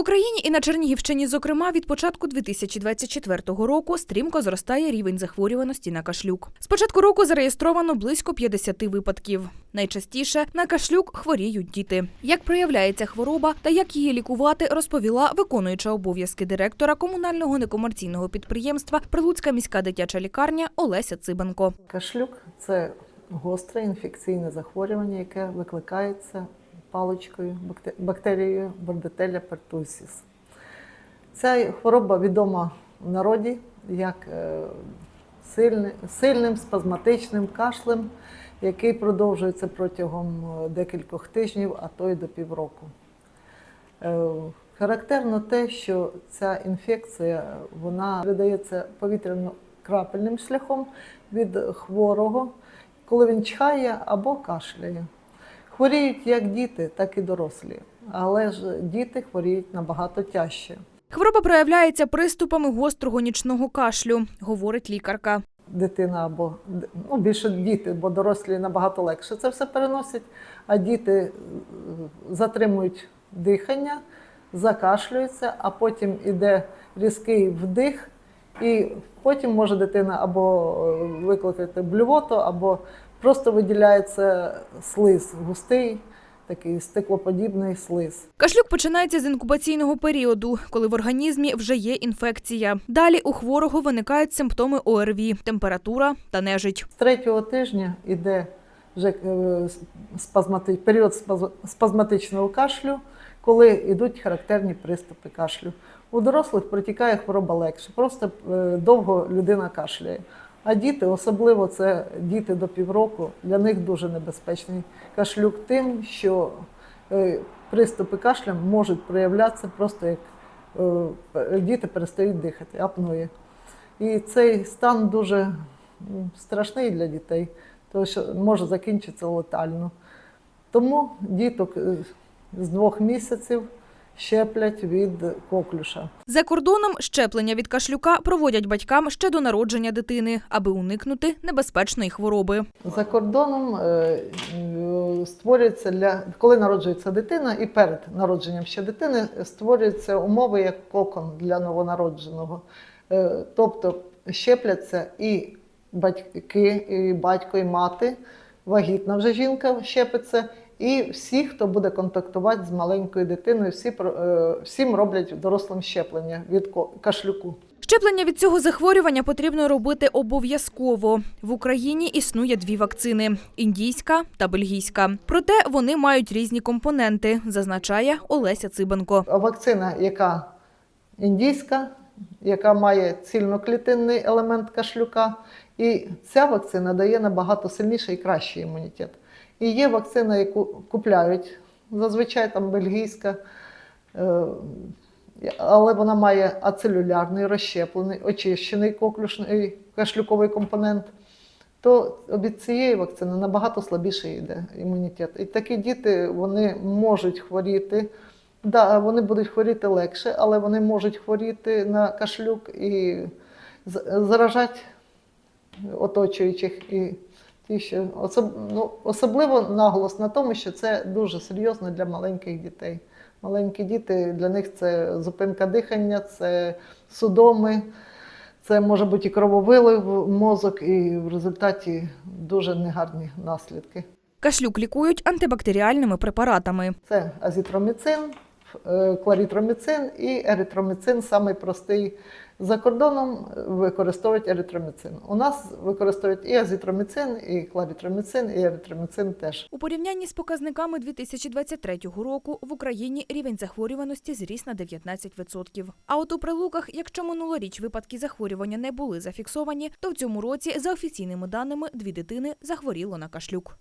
Україні і на Чернігівщині, зокрема, від початку 2024 року стрімко зростає рівень захворюваності на кашлюк. З початку року зареєстровано близько 50 випадків. Найчастіше на кашлюк хворіють діти. Як проявляється хвороба та як її лікувати, розповіла виконуюча обов'язки директора комунального некомерційного підприємства Прилуцька міська дитяча лікарня Олеся Цибенко. Кашлюк це гостре інфекційне захворювання, яке викликається паличкою, бактерією Bordetella pertussis. Ця хвороба відома в народі як е, сильним спазматичним кашлем, який продовжується протягом е, декількох тижнів, а то й до півроку. Е, Характерно те, що ця інфекція вона передається повітряно-крапельним шляхом від хворого, коли він чхає або кашляє. Хворіють як діти, так і дорослі, але ж діти хворіють набагато тяжче. Хвороба проявляється приступами гострого нічного кашлю, говорить лікарка. Дитина або ну, більше діти, бо дорослі набагато легше це все переносять, а діти е, затримують дихання, закашлюються, а потім іде різкий вдих, і потім може дитина або е, викликати блювоту, або просто виділяється слиз густий, такий стеклоподібний слиз. Кашлюк починається з інкубаційного періоду, коли в організмі вже є інфекція. Далі у хворого виникають симптоми ОРВІ, температура та нежить. З третього тижня йде вже е, спазмати... період спазматичного кашлю, коли йдуть характерні приступи кашлю. У дорослих протікає хвороба легше, просто е, довго людина кашляє. А діти, особливо це діти до півроку, для них дуже небезпечний кашлюк тим, що е, приступи кашля можуть проявлятися просто як е, діти перестають дихати, апноє. І цей стан дуже страшний для дітей, тому що може закінчитися летально. Тому діток е, з двох місяців щеплять від коклюша. За кордоном щеплення від кашлюка проводять батькам ще до народження дитини, аби уникнути небезпечної хвороби. За кордоном е, створюється для коли народжується дитина, і перед народженням ще дитини створюються умови як кокон для новонародженого. Е, Тобто щепляться і батьки, і батько, і мати, вагітна вже жінка щепиться, і всі, хто буде контактувати з маленькою дитиною, всі, е, всім роблять дорослим щеплення від кашлюку. Щеплення від цього захворювання потрібно робити обов'язково. В Україні існує дві вакцини індійська та бельгійська. Проте вони мають різні компоненти, зазначає Олеся Цибенко. Вакцина, яка індійська, яка має цільноклітинний елемент кашлюка, і ця вакцина дає набагато сильніший і кращий імунітет. І є вакцина, яку купляють, зазвичай там бельгійська, е, але вона має ацелюлярний, розщеплений, очищений коклюшний кашлюковий компонент. То від цієї вакцини набагато слабіший йде імунітет. І такі діти вони можуть хворіти. Да, вони будуть хворіти легше, але вони можуть хворіти на кашлюк і заражати оточуючих. І ті, що особ, ну, особливо наголос на тому, що це дуже серйозно для маленьких дітей. Маленькі діти для них це зупинка дихання, це судоми, це може бути і крововилив мозок, і в результаті дуже негарні наслідки. Кашлюк лікують антибактеріальними препаратами. Це азітроміцин, кларітроміцин і еритроміцин, самий простий. За кордоном використовують еритроміцин. У нас використовують і азітроміцин, і кларітроміцин, і еритроміцин теж. У порівнянні з показниками 2023 року в Україні рівень захворюваності зріс на 19%. А от у прилуках, якщо минулоріч випадки захворювання не були зафіксовані, то в цьому році, за офіційними даними, дві дитини захворіло на кашлюк.